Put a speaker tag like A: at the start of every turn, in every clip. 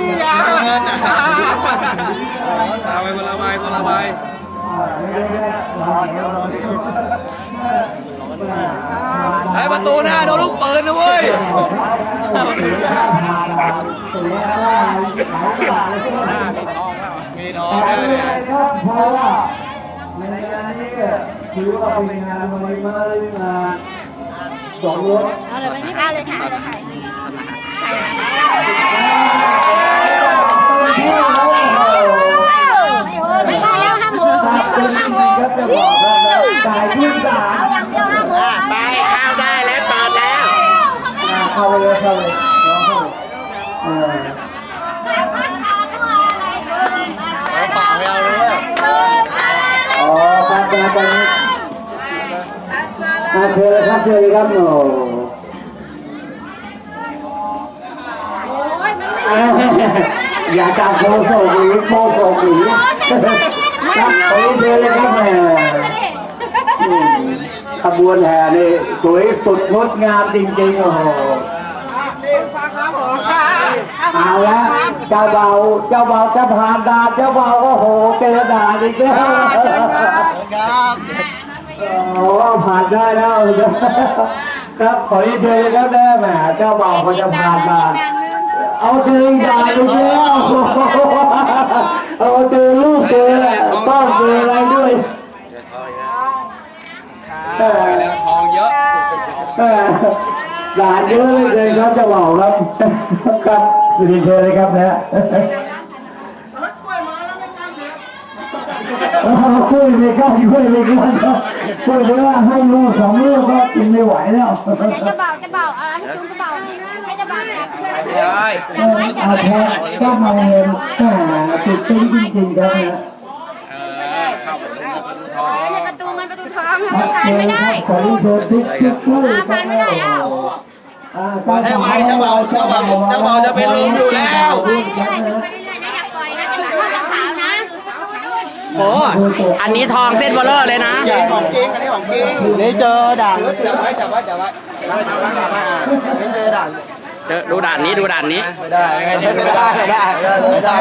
A: นี่ยา
B: เงิน
A: นะตา
B: ไป
A: คนละใบคนละใบไอ้
B: ประตูหน้าโดนลูกเปิดนะเว้ยมีน้องเนี่ย
A: เพะว่าในงานนี้ถือว่าเป็นงานวันนี้มาเรื่องงานสองรถ
C: เอาเลยไหมเอาเลยค่ะ เข้า
D: ไป
A: เลยเข้าเลยน้องเข้าเออ
D: เปล่าเอาเลย
A: อ๋อครับครับตอนนี้มาเชิญเลยครับเชิญเลยครับโอ้อย่าจับโมโสหรือโมโสหรือครับขอเชิญเลยครับแหมขบวนแห่นี่สวยสุดงดงามจริงๆโอ้โห เอาละเจ้าเบาเจ้าเบาจะผ่านด่านเจ้าเบาโอ้โหเจอด่านอีกแล้ว
D: ครับ
A: โอ้ผ่านได้แล้ว ครับขอที่เชิญครับได้แหมเจ้าเบาเขาจะผ่านด่านเอาเจอด่านอีกแล้วเอาเจอลูกเจอต้องเจออะไรด้วย
B: แล้วทองเยอะ
A: เออ หลานเยอะเลยครับจะบอกครับครับสิริเชิญเลยครับนะฮะเอาคุยไม่กล้าคุยไม่กล้าคุยไม่ว่าให้ลูกสองลูกก็กินไม่ไหวแล้ว
C: จะเบาจะเบาอะให้คุณจะเบาให้จะเบาแตกช่วย
B: ใช่
C: จับไว้จับ
A: อา
C: ไว้
A: แท้ก็มาเงินแหมติดเป็นจริงๆครับนะ
B: เออเข้าประตูประตูทอง
C: ในประตูเงินประตูทอง
A: ครั
C: ผ่านไม่ได้
A: ผ่า
C: ผ่านไม่ได้แล้ว
B: เปิดให้ไว้เจ้าเบาเจ้าเบาเจ้าเบาจะเป็นลมอยู่แล้ว
C: ไปเรื่อยๆไปเรื่อยๆนะอย่าปล่อยนะจะหลังขาวนะ
D: โอ้อันนี้ทองเส้นเบลเลอร์เลยนะ
E: ของจริงอันนี้ของจริงนี่เจอด่าน
B: จับไว้จับไว้จับไว้
E: นี่เจอด่าน
D: เจอดูด่านนี้ดูด่านนี้
B: ไม่ได้ไง
E: ไม่ได้ ไม่ได้ ไม่ได้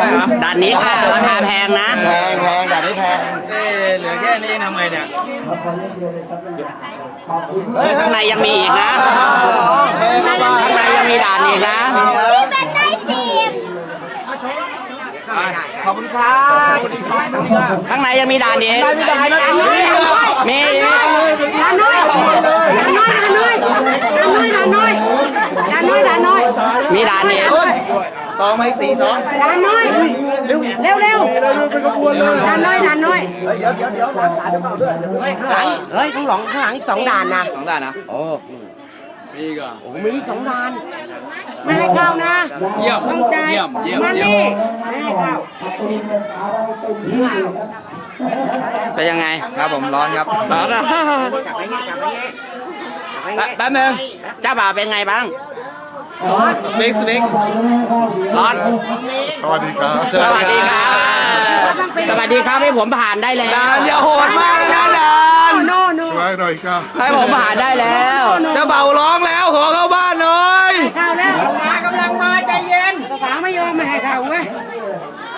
D: ด่านนี้ค่ะราคาแพงนะ
E: แพงแพงด่านนี้แพง
B: เอ๊ะเหลือแค่นี้ทำไงเนี่ย
D: เฮ้ยข้างในยังมีอีกนะ
E: แพงมาก
D: ข้างในยังมีด่านอีกนะ
C: เป็นได้ทีม
E: ขอบคุณครับ
D: ข้างในยังมีด่านอีก
E: ไม่ได้นะ
D: มีอีก
C: ดาน้อยดาน้อยดาน้อยดาน้อยดาน้อยดาน้อยดาน้อย
D: มีด่านอีก
E: สองไม่สี่สอง
C: ดาน้อยเร็วเร็วเร็วดาน้อยดาน้อย
E: เดี๋ยวเดี๋ยวเดี๋ยวรักษาเดี๋ยวเปล่าด้วย
F: ข้างหลังเฮ้ยข้างหลังข้างหลังอีกสองด่านนะ
B: สองด้านนะโอ้มีอีก็
F: โอ้มีอีกสองด่าน
C: ไม่ให้เข้านะ
B: เยี่ยม
C: ต้องใจ
B: เยี่ยมเยี่ยม
C: มัน
B: เยี่ย
C: นี่
B: ม
C: ไม่ให้เข้า
D: เป็นยังไง
B: ครับผมร้อนครับ
D: ร้อนอะ
B: แป๊บนึง
D: เจ้าบ่าวเป็นไงบ้าง
B: สเปกสเปก
D: ร้อน
G: สวัสดีครับ
D: สวัสดีครับ สวัสดีครับให้ผมผ่านได้แล้ว
B: ดานอย่าโหดมากนะดาน
C: โน่โน่
G: ช่วยหน่อยครับ
D: ให้ผมผ่านได้แล้ว
B: เจะเบาร้องแล้วขอเข้าบ้านหน่อย
C: เข้าแล้วมากำลังมาใจเย็นฝาไม่ยอมไม่ให้เข้าเว้ย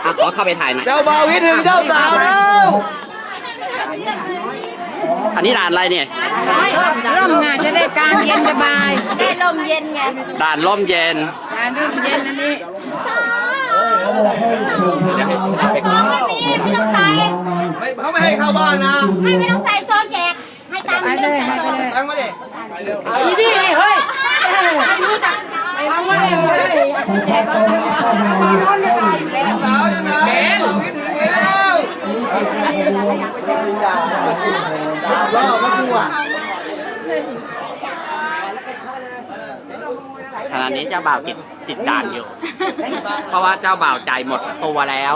D: อะขอเข้าไปถ่ายหน่อย
B: เจ้าเบาวิทย์ถึงเจ้าสาวแล้ว
D: อันนี้ด่านอะไรเนี่ย
F: ร่มงานจะได้กลางเย็นสบาย
C: ได้ลมเย็นไง
D: ด่านร่มเย็น
F: การร่มเย็นอันนี้
C: ไม่ต้องใส่
B: ไม่เขาไม่ให้เข้าบ้านนะ
C: ให้ไม่ต้องใส่โซนแจกให้ตามไม่ต้องใส่โซน
B: ตั้งมาดิ
C: อีนี่เฮ้ยไม่รู้จักไม่รู้ว่าเลยแจกร้อนจะตายอยู่แล้ว
B: สาวอยู่ไหนเบาวิทย์ถึงแล้ว
E: รอบก็กลัว
D: ขณะนี้เจ้าบ่าวติดติดด่านอยู่ เพราะว่าเจ้าบ่าวจ่ายหมดตัวแล้ว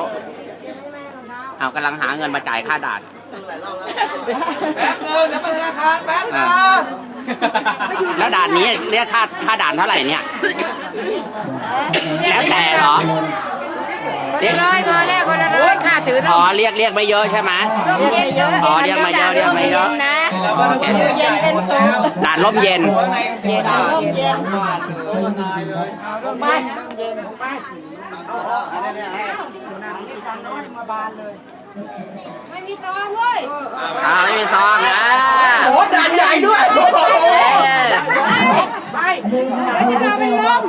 D: เอากำลังหาเงินมาจ่ายค่าด่าน
B: แป๊บนึงเดี๋ยวไปธนาคารแป๊บนะ
D: แล้วด่านนี้เรียกค่าค่าด่านเท่าไหร่เนี่ย แล้วแต่เหรอ เรียก
F: ร้อยพอแล้วคนละร้อยค่าถือ
D: อ๋อเรียกเรียกไม่เยอะใช่ไหม
C: เย็นเยอะ
D: อ๋อเรียกมาเยอะเรียกมาเยอะ
C: นะเย็นเป็นสุข
D: ด่านร่มเย็น
C: ลมเย็นไป
E: อันนี้ให้
C: มาบานเลยไม่มีซองเว้ย
D: อ่าไม่มีซองนะ
B: โอ้ด่านใหญ่ด้วย
D: เอ้ย
C: ไปเดี๋ยวจะเป็นลม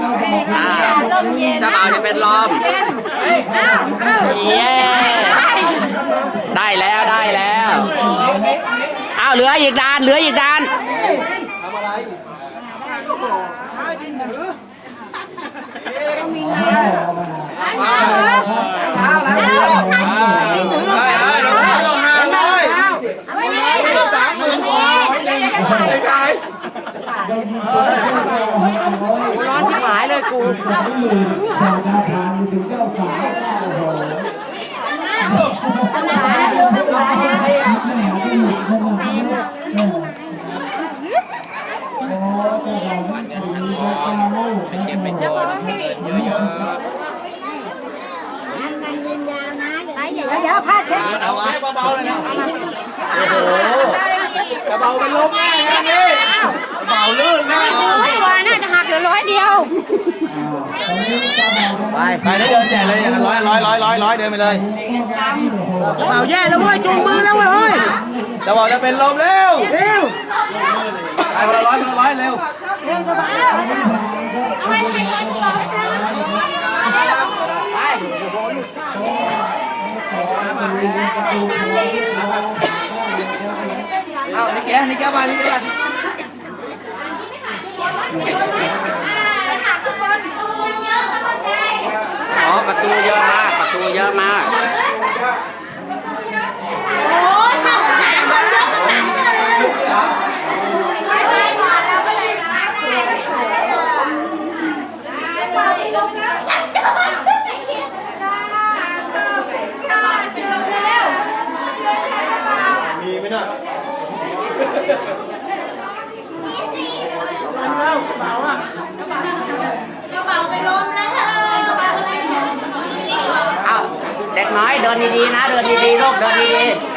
D: อ่า
C: ลมเย็น
D: เจ้าบ่าวจะเป็นลม
C: อ้าวอ้าว
D: เย้ได้แล้วได้แล้วอ้าวเหลืออีกดานเหลืออีกดาน
B: เฮ้ยเฮ้ยเราไม่ต้องห้าร้อย
C: ไม่ได้
B: สามหมื่นกว่า
F: ร้อนชิบ หายเลยกู
A: สามหมื่นสองพันทางถึงเจ้าสาวโอ้โห
C: เดี๋ยวเดี๋ยวผ้าเช็ด
B: เอาไว้เบาๆเลยนะโอ้โหเบาเป็นลมแน่งานนี้กระเบาลื่นแน่
C: ลือร้อยเดียว
B: ไปไปได้เดินแจกเลยอย่างร้อยร้อยร้อยร้อยร้อยเดินไปเลย
F: เป่าแย่แล้วเว้ยจูงมือแล้วเว้ยเฮ้ย
B: จะบอกจะเป็นลมเร็ว
F: เร็ว
B: ไปคนละร้อยคนละร้อยเร็วเอานี่แกนี่แกมานี่แก
D: อ๋ อะมาก
B: มีไหมน่ะ
D: เอาเด็ก น้อยเดินดีๆนะ เดินดีๆลูกเดินดีๆ